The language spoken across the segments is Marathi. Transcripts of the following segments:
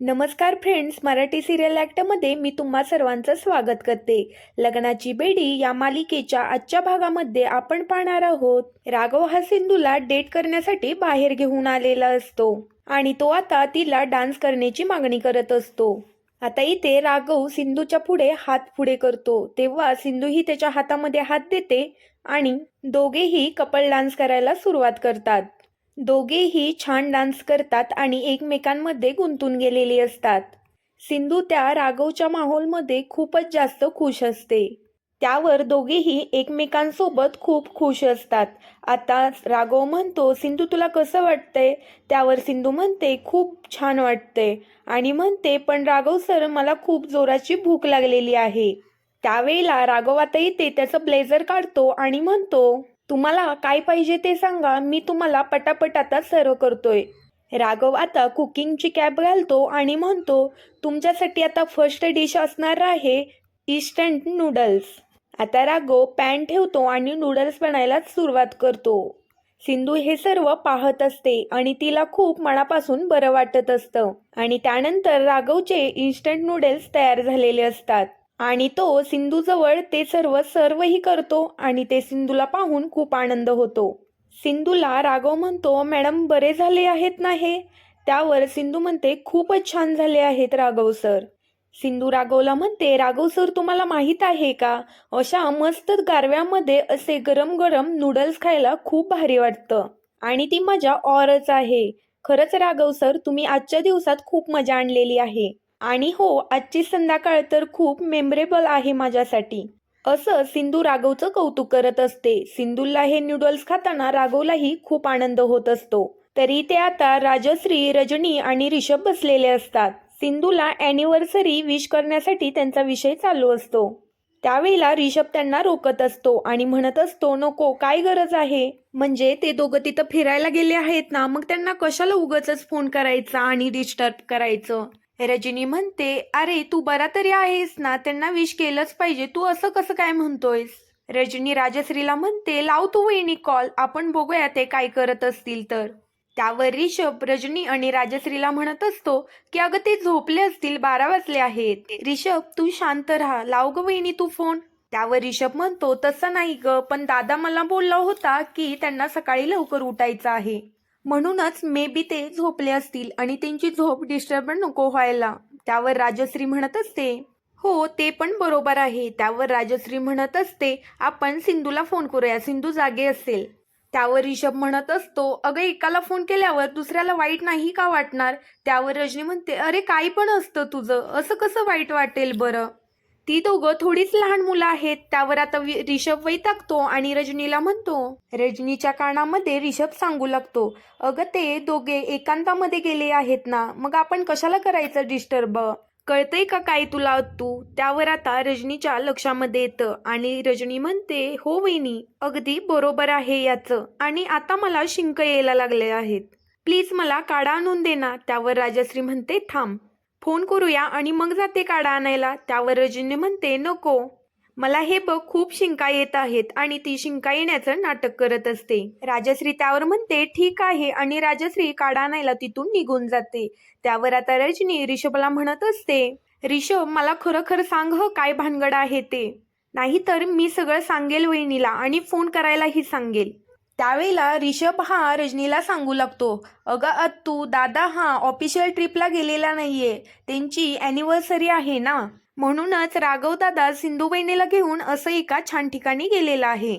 नमस्कार फ्रेंड्स मराठी सिरियल ॲक्टमध्ये मी तुम्हा सर्वांचं स्वागत करते. लग्नाची बेडी या मालिकेच्या आजच्या भागामध्ये आपण पाहणार आहोत. राघव हा सिंधूला डेट करण्यासाठी बाहेर घेऊन आलेला असतो आणि तो आता तिला डान्स करण्याची मागणी करत असतो. आता इथे राघव सिंधूच्या पुढे हात पुढे करतो. तेव्हा सिंधू ही त्याच्या हातामध्ये हात देते आणि दोघेही कपल डान्स करायला सुरुवात करतात. दोघेही छान डान्स करतात आणि एकमेकांमध्ये गुंतून गेलेली असतात. सिंधू त्या राघवच्या माहोलमध्ये खूपच जास्त खुश असते. त्यावर दोघेही एकमेकांसोबत खूप खुश असतात. आता राघव म्हणतो सिंधू तुला कसं वाटतंय? त्यावर सिंधू म्हणते खूप छान वाटतंय. आणि म्हणते पण राघव सर मला खूप जोराची भूक लागलेली आहे. त्यावेळेला राघव आता येते त्याचं ब्लेझर काढतो आणि म्हणतो तुम्हाला काय पाहिजे ते सांगा मी तुम्हाला पटापट आता सर्व करतोय. राघव आता कुकिंगची कॅब घालतो आणि म्हणतो तुमच्यासाठी आता फर्स्ट डिश असणार आहे इन्स्टंट नूडल्स आता राघव पॅन ठेवतो आणि नूडल्स बनायला सुरुवात करतो. सिंधू हे सर्व पाहत असते आणि तिला खूप मनापासून बरं वाटत असतं. आणि त्यानंतर राघवचे इन्स्टंट नूडल्स तयार झालेले असतात. आणि तो सिंधूजवळ ते सर्व सर्वही करतो आणि ते सिंधूला पाहून खूप आनंद होतो. सिंधूला राघव म्हणतो मॅडम बरे झाले आहेत ना हे? त्यावर सिंधू म्हणते खूपच छान झाले आहेत राघव सर. सिंधू राघवला म्हणते राघव सर तुम्हाला माहीत आहे का? अशा मस्त गारव्यामध्ये असे गरम गरम नूडल्स खायला खूप भारी वाटतं. आणि ती मजा ऑरच आहे. खरंच राघव सर तुम्ही आजच्या दिवसात खूप मजा आणलेली आहे. आणि हो आजची संध्याकाळ तर खूप मेमरेबल आहे माझ्यासाठी. असं सिंधू राघवचं कौतुक करत असते. सिंधूला हे नूडल्स खाताना राघवलाही खूप आनंद होत असतो. तरी ते आता राजश्री रजनी आणि रिषभ बसलेले असतात. सिंधूला अॅनिव्हर्सरी विश करण्यासाठी त्यांचा विषय चालू असतो. त्यावेळेला रिषभ त्यांना रोकत असतो आणि म्हणत असतो नको काय गरज आहे? म्हणजे ते दोघं तिथं फिरायला गेले आहेत ना मग त्यांना कशाला उगच फोन करायचा आणि डिस्टर्ब करायचं? रजनी म्हणते अरे तू बरा तरी आहेस ना त्यांना विश केलंच पाहिजे. तू असं कसं काय म्हणतोयस? रजनी राजश्रीला म्हणते लाव तू वहिनी कॉल आपण बघूया ते काय करत असतील तर. त्यावर रिषभ रजनी आणि राजश्रीला म्हणत असतो की अगं ते झोपले असतील बारा वाजले आहेत. रिषभ तू शांत राहा लाव ग वहिनी तू फोन त्यावर रिषभ म्हणतो तसं नाही ग पण दादा मला बोलला होता की त्यांना सकाळी लवकर उठायचं आहे. म्हणूनच मे बी ते झोपले असतील आणि त्यांची झोप डिस्टर्ब नको व्हायला. त्यावर राजश्री म्हणत असते हो ते पण बरोबर आहे. त्यावर राजश्री म्हणत असते आपण सिंधूला फोन करूया. सिंधू जागे असेल. त्यावर रिषभ म्हणत असतो अगं एकाला फोन केल्यावर दुसऱ्याला वाईट नाही का वाटणार? त्यावर रजनी म्हणते अरे काही पण असतं तुझं. असं कसं वाईट वाटेल बरं? ती दोघं थोडीच लहान मुलं आहेत. त्यावर आता वि- रिषभ वैतागतो आणि रजनीला म्हणतो रजनीच्या कानामध्ये रिषभ सांगू लागतो. अगं ते दोघे एकांतामध्ये गेले आहेत ना मग आपण कशाला करायचं डिस्टर्ब कळतंय का काय तुला तू त्यावर आता रजनीच्या लक्षामध्ये येतं आणि रजनी म्हणते हो वहिनी अगदी बरोबर आहे याचं. आणि आता मला शिंक यायला लागले आहेत. प्लीज मला काढा आणून दे ना. त्यावर राजश्री म्हणते थांब. फोन करूया आणि मग जाते काढा आणायला. त्यावर रजनी म्हणते नको. मला हे बघ खूप शिंका येत आहेत आणि ती शिंका येण्याचं नाटक करत असते. राजश्री त्यावर म्हणते ठीक आहे. आणि राजश्री काढा आणायला तिथून निघून जाते. त्यावर आता रजनी रिषभला म्हणत असते रिषभ मला खरोखर सांग ह काय भानगड आहे ते. नाहीतर मी सगळं सांगेल वहिनीला आणि फोन करायलाही सांगेल. त्यावेळेला रिषभ हा रजनीला सांगू लागतो अगं अत्तू दादा हा ऑफिशियल ट्रिपला गेलेला नाहीये त्यांची अॅनिव्हर्सरी आहे ना? म्हणूनच राघव दादा सिंधू बहिणीला घेऊन असं एका छान ठिकाणी गेलेला आहे.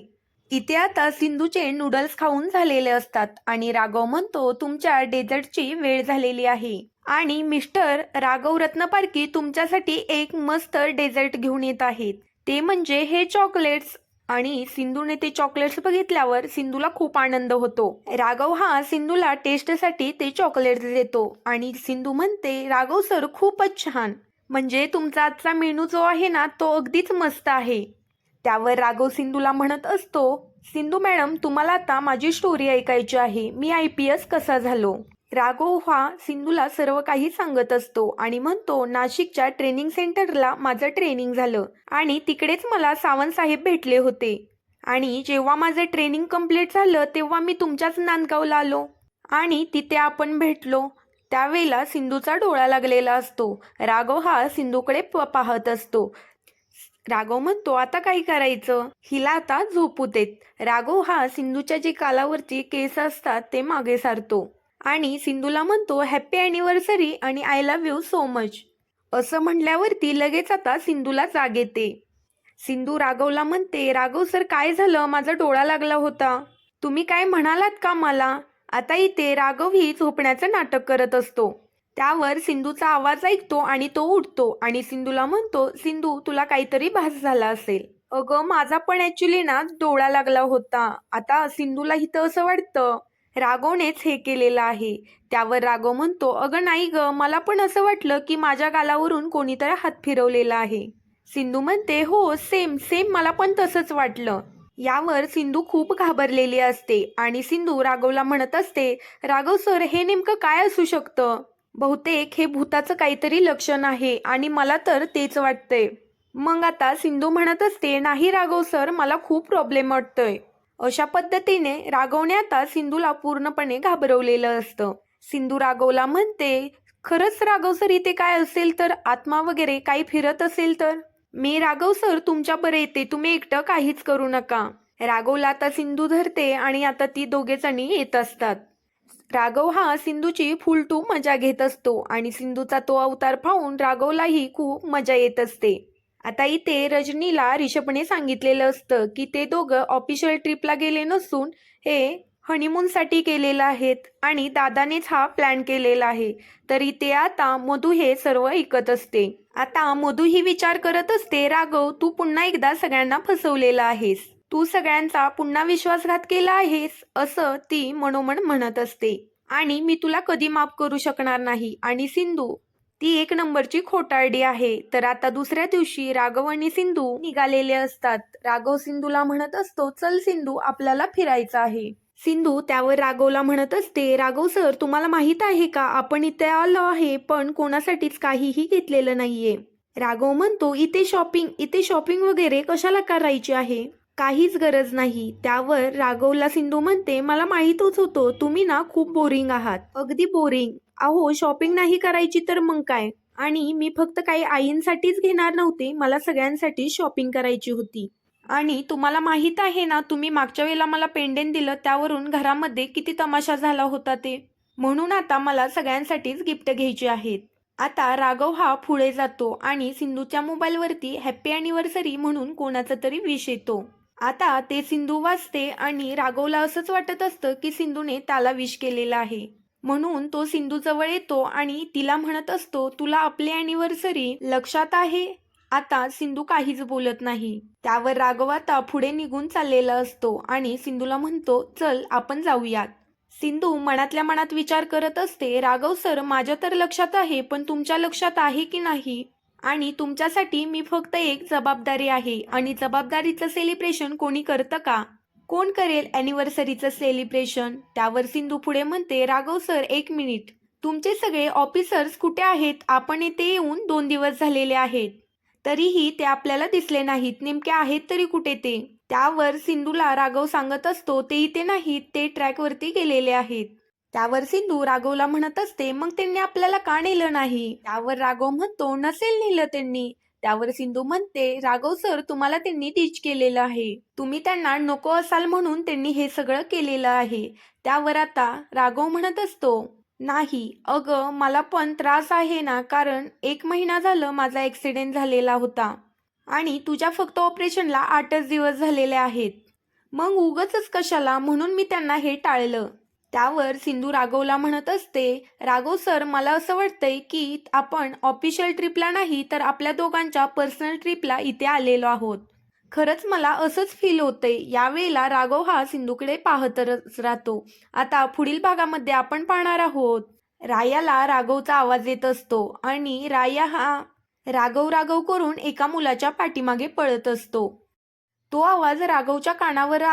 इथे आता सिंधूचे नूडल्स खाऊन झालेले असतात आणि राघव म्हणतो तुमच्या डेझर्टची वेळ झालेली आहे. आणि मिस्टर राघव रत्नपारकी तुमच्यासाठी एक मस्त डेझर्ट घेऊन येत आहेत. ते म्हणजे हे चॉकलेट्स आणि सिंधूने ते चॉकलेट्स बघितल्यावर सिंधूला खूप आनंद होतो. राघव हा सिंधूला टेस्टसाठी ते चॉकलेट्स देतो आणि सिंधू म्हणते राघव सर खूपच छान. म्हणजे तुमचा आजचा मेनू जो आहे ना तो अगदीच मस्त आहे. त्यावर राघव सिंधूला म्हणत असतो सिंधू मॅडम तुम्हाला आता माझी स्टोरी ऐकायची आहे. मी आय पी एस कसा झालो? राघव हा सिंधूला सर्व काही सांगत असतो आणि म्हणतो नाशिकच्या ट्रेनिंग सेंटरला माझं ट्रेनिंग झालं आणि तिकडेच मला सावंत साहेब भेटले होते. आणि जेव्हा माझं ट्रेनिंग कंप्लीट झालं तेव्हा मी तुमच्याच नांदगावला आलो. आणि तिथे आपण भेटलो. त्यावेळेला सिंधूचा डोळा लागलेला असतो. राघव हा सिंधूकडे प- पाहत असतो. राघव म्हणतो आता काय करायचं? हिला आता झोपू देत राघव हा सिंधूच्या जे कालावरती केस असतात ते मागे सारतो. आणि सिंधूला म्हणतो हॅप्पी अॅनिव्हर्सरी आणि I love you so much असं म्हणल्यावरती लगेच आता सिंधूला जाग येते. सिंधू राघवला म्हणते राघव सर काय झालं? माझा डोळा लागला होता. तुम्ही काय म्हणालात का मला? आता इथे राघव ही झोपण्याचं नाटक करत असतो. त्यावर सिंधूचा आवाज ऐकतो आणि तो उठतो आणि सिंधूला म्हणतो सिंधू तुला काहीतरी भास झाला असेल. अगं माझा पण ऍक्च्युली ना डोळा लागला होता. आता सिंधूला इथं असं वाटतं राघवनेच हे केलेलं आहे. त्यावर राघव म्हणतो अगं नाही ग मला पण असं वाटलं की माझ्या गालावरून कोणीतरी हात फिरवलेला आहे. सिंधू म्हणते हो सेम सेम मला पण तसंच वाटलं. यावर सिंधू खूप घाबरलेली असते आणि सिंधू राघवला म्हणत असते राघव सर हे नेमकं काय असू शकतं? बहुतेक हे भूताचं काहीतरी लक्षण आहे आणि मला तर तेच वाटतंय. मग आता सिंधू म्हणत असते नाही राघव सर मला खूप प्रॉब्लेम वाटतोय. अशा पद्धतीने राघवने आता सिंधूला पूर्णपणे घाबरवलेलं असतं. सिंधू रागवला म्हणते खरंच राघव सर इथे काय असेल तर? आत्मा वगैरे काही फिरत असेल तर? मी राघव सर तुमच्या बरे येते. तुम्ही एकटं काहीच करू नका. राघवला आता सिंधू धरते आणि आता ती दोघे जणी येत असतात. राघव हा सिंधूची फुलटू मजा घेत असतो आणि सिंधूचा तो अवतार पाहून राघवलाही खूप मजा येत असते. आता इथे रजनीला रिषभने सांगितलेलं असतं की ते दोघं ऑफिशियल ट्रिपला गेले नसून हे हनीमूनसाठी केलेलं आहेत आणि दादानेच हा प्लॅन केलेला आहे. तर इथे आता मधू हे सर्व ऐकत असते. आता मधू ही विचार करत असते राघव तू पुन्हा एकदा सगळ्यांना फसवलेला आहेस. तू सगळ्यांचा पुन्हा विश्वासघात केला आहेस असं ती मनोमन म्हणत असते. आणि मी तुला कधी माफ करू शकणार नाही. आणि सिंधू ती एक नंबरची खोटारडी आहे. तर आता दुसऱ्या दिवशी राघव आणि सिंधू निघालेले असतात. राघव सिंधूला म्हणत असतो चल सिंधू आपल्याला फिरायचं आहे. सिंधू त्यावर राघवला म्हणत असते राघव सर तुम्हाला माहीत आहे का? आपण इथे आलो आहे पण कोणासाठीच काहीही घेतलेलं नाहीये. राघव म्हणतो इथे शॉपिंग इथे शॉपिंग वगैरे कशाला करायची आहे? काहीच गरज नाही. त्यावर राघवला सिंधू म्हणते मला माहीतच होतं तुम्ही ना खूप बोरिंग आहात. अगदी बोरिंग. अहो शॉपिंग नाही करायची तर मग काय? आणि मी फक्त काही आईंसाठीच घेणार नव्हते. मला सगळ्यांसाठी शॉपिंग करायची होती. आणि तुम्हाला माहीत आहे ना तुम्ही मागच्या वेळेला मला पेंडेंट दिलं त्यावरून घरामध्ये किती तमाशा झाला होता ते. म्हणून आता मला सगळ्यांसाठीच गिफ्ट घ्यायची आहेत. आता राघव हा पुढे जातो आणि सिंधूच्या मोबाईलवरती हॅप्पी अॅनिव्हर्सरी म्हणून कोणाचा तरी विश येतो. आता ते सिंधू वाचते आणि राघवला असंच वाटत असतं की सिंधूने त्याला विश केलेलं आहे. म्हणून तो सिंधू जवळ येतो आणि तिला म्हणत असतो तुला आपली अॅनिव्हर्सरी लक्षात आहे? आता सिंधू काहीच बोलत नाही. त्यावर राघव आता पुढे निघून चाललेला असतो आणि सिंधूला म्हणतो चल आपण जाऊयात. सिंधू मनातल्या मनात विचार करत असते राघव सर माझ्या तर लक्षात आहे पण तुमच्या लक्षात आहे की नाही? आणि तुमच्यासाठी मी फक्त एक जबाबदारी आहे आणि जबाबदारीचं सेलिब्रेशन कोणी करतं का? कोण करेल अॅनिव्हर्सरीचं सेलिब्रेशन त्यावर सिंधू पुढे म्हणते राघव सर एक मिनिट तुमचे सगळे ऑफिसर्स कुठे आहेत? आपण येथे येऊन दोन दिवस झालेले आहेत. तरीही ते आपल्याला दिसले नाहीत. नेमके आहेत तरी कुठे ते? त्यावर सिंधूला राघव सांगत असतो ते इथे नाहीत. ते ट्रॅकवरती गेलेले आहेत. त्यावर सिंधू राघवला म्हणत असते मग त्यांनी आपल्याला का नेलं नाही? त्यावर राघव म्हणतो नसेल नेलं त्यांनी. त्यावर सिंधू म्हणते राघव सर तुम्हाला त्यांनी टीच केलेलं आहे. तुम्ही त्यांना नको असाल म्हणून त्यांनी हे सगळं केलेलं आहे. त्यावर आता राघव म्हणत असतो नाही अगं मला पण त्रास आहे ना कारण एक महिना झालं माझा ॲक्सिडेंट झालेला होता आणि तुझ्या फक्त ऑपरेशनला आठच दिवस झालेले आहेत. मग उगच कशाला म्हणून मी त्यांना हे टाळलं. त्यावर सिंधू राघवला म्हणत असते राघव सर मला असं वाटतंय की आपण ऑफिशियल ट्रिपला नाही तर आपल्या दोघांच्या पर्सनल ट्रिपला इथे आलेलो आहोत. खरंच मला असंच फील होतंय. यावेळेला राघव हा सिंधूकडे पाहतच राहतो. आता पुढील भागामध्ये आपण पाहणार आहोत. रायाला राघवचा आवाज येत असतो आणि राया हा राघव राघव करून एका मुलाच्या पाठीमागे पळत असतो. तो आवाज राघवच्या कानावर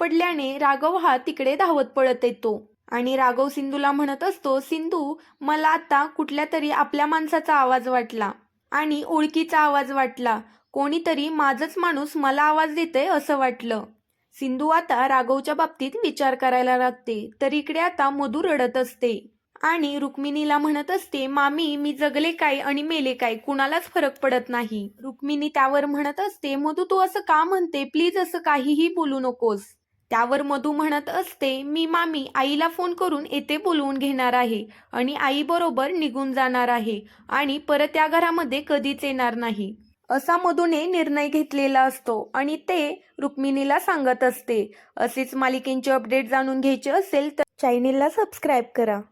पडल्याने राघव हा तिकडे धावत पळत येतो. आणि राघव सिंधूला म्हणत असतो सिंधू मला आता कुठल्या तरी आपल्या माणसाचा आवाज वाटला आणि ओळखीचा आवाज वाटला. कोणीतरी माझंच माणूस मला आवाज देतंय असं वाटलं. सिंधू आता राघवच्या बाबतीत विचार करायला लागते. तर इकडे आता मधू रडत असते. आणि रुक्मिणीला म्हणत असते मामी मी जगले काय आणि मेले काय? कुणालाच फरक पडत नाही. रुक्मिणी त्यावर म्हणत असते मधू तू असं का म्हणते? प्लीज असं काहीही बोलू नकोस. त्यावर मधू म्हणत असते मी मामी आईला फोन करून येथे बोलवून घेणार आहे आणि आईबरोबर निघून जाणार आहे आणि परत त्या घरामध्ये कधीच येणार नाही. असा मधूने निर्णय घेतलेला असतो आणि ते रुक्मिणीला सांगत असते असेच मालिकेंचे अपडेट जाणून घ्यायचे असेल तर चॅनेलला सबस्क्राईब करा.